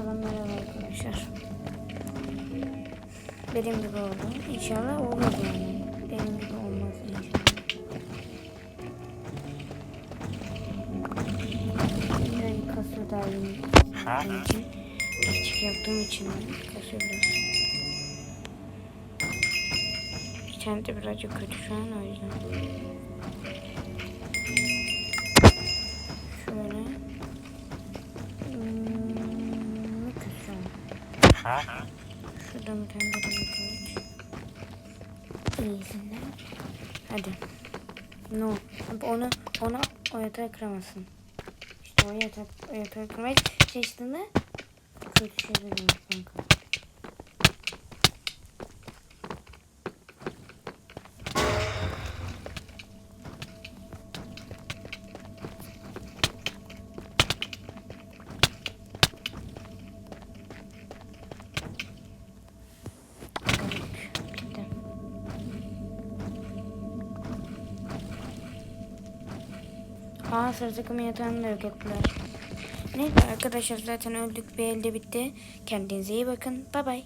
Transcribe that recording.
Tekrardan merhaba arkadaşlar. Benim gibi oldu. İnşallah olmaz yani. Benim gibi olmaz inşallah. Yani yeni yaptığım için. Küçük yaptığım için kasıyor biraz. İnternette birazcık kötü şu an o yüzden. Şuradan bir tane de kılıç. İyisinden. Hadi. No. Onu, onu o yatağa kıramazsın. İşte o yatak, o yatağı kırmaya çalıştığında kötü şeyler olur kanka. Aa sarı takımın yatağını da yok ettiler. Neyse arkadaşlar zaten öldük bir elde bitti. Kendinize iyi bakın. Bay bay.